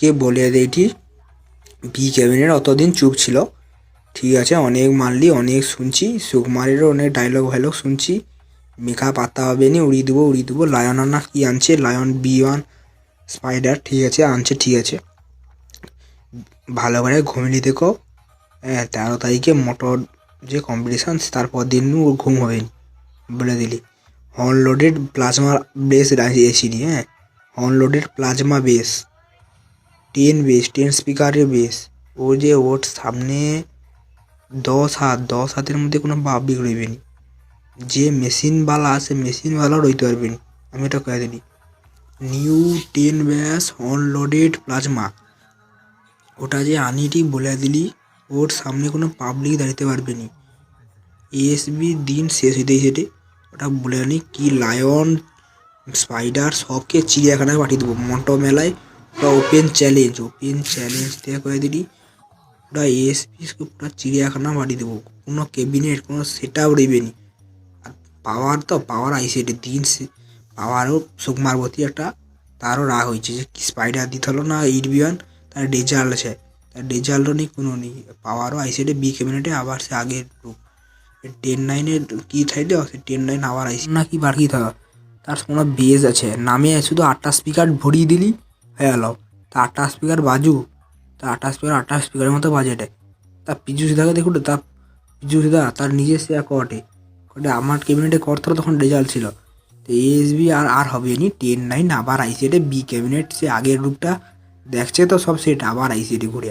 দিকে বলে দিয়েছি বি ক্যাবিনেট অতদিন চুপ ছিল। ঠিক আছে, অনেক মারলি, অনেক শুনছি। সুকুমারেরও অনেক ডায়লগ ফাইলগ শুনছি। মেকআপ পাতা হবে নি, উড়িয়ে দেবো উড়িয়ে দেবো। লায়ন না কি আনছে? লায়ন বি ওয়ান স্পাইডার ঠিক আছে, আনছে, ঠিক আছে। ভালো করে ঘুমিয়ে দেখো হ্যাঁ তেরো তারিখে মোটর যে কম্পিটিশান তারপর দিন ওর ঘুম হবে বলে দিলি। হর্ন লোডেড প্লাজমা বেস এসিনি হ্যাঁ। Horn loaded plasma bass ten bass ten স্পিকারের বেস ও যে ওর সামনে দশ হাত দশ হাতের মধ্যে কোনো বাপ বিগড়ইবে নি যে মেশিনওয়ালা সে মেশিনওয়ালা রইতে পারবে নি আমি এটা কয়ে দিলি নিউ টেন ব্যাস অনলোডেড প্লাজমা ওটা যে আনিটি বলে দিলি ওর সামনে কোনো পাবলিক দাঁড়াতে পারবে নি এসবি দিন শেষ হইতে সেটে ওটা বলে আনি কি লায়ন স্পাইডার সবকে চিড়িয়াখানায় পাঠিয়ে দেবো মন্টো মেলায় ওটা ওপেন চ্যালেঞ্জ ওপেন চ্যালেঞ্জ থেকে করে দিলি। ওটা এসপি পুরো চিড়িয়াখানা পাঠিয়ে দেবো। কোনো ক্যাবিনেট কোনো সেট আপ রইবে নি। আর পাওয়ার তো পাওয়ার আইসেটে দিন সে- পাওয়ারও সুকুমারবতী একটা, তারও রাগ হয়েছে যে স্পাইডার দিতে হলো না এইট বিয়ান তার রেজাল্ট আছে। তার রেজাল্টও নেই, কোনো নেই। পাওয়ারও আইসেটে বি ক্যাবিনেটে আবার সে আগের টেন নাইনের কি থাকলে সে টেন নাইন আবার আইসে না কি কি থাকা তার কোনো বেজ আছে। নামে শুধু আটটা স্পিকার ভরিয়ে দিলি। হয়ে গেল। তা আটটা স্পিকার বাজু। তা আটটা স্পিকার আটটা স্পিকারের মতো বাজে এটা তা পিজু সিধাকে দেখুন তা পিজু সিধা, তার নিজে সে কটে কটে আমার ক্যাবিনেটে করতো তখন রেজাল্ট ছিল। তো এসবি আর আর হবে নি। টেন নাইন আবার আইসিএটে বি ক্যাবিনেট সে আগের রূপটা দেখছে তো সব সেট আবার আইসিএটে ঘুরে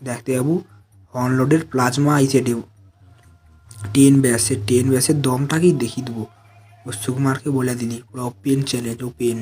দেখতে যাব অনলোডের প্লাজমা আইসিএটে টেন ব্যাস সে টেন ব্যাসের দমটাকেই দেখিয়ে দেবো। ও সুকুমারকে বলে দিলি পুরো ওপেন চ্যালেঞ্জ ওপেন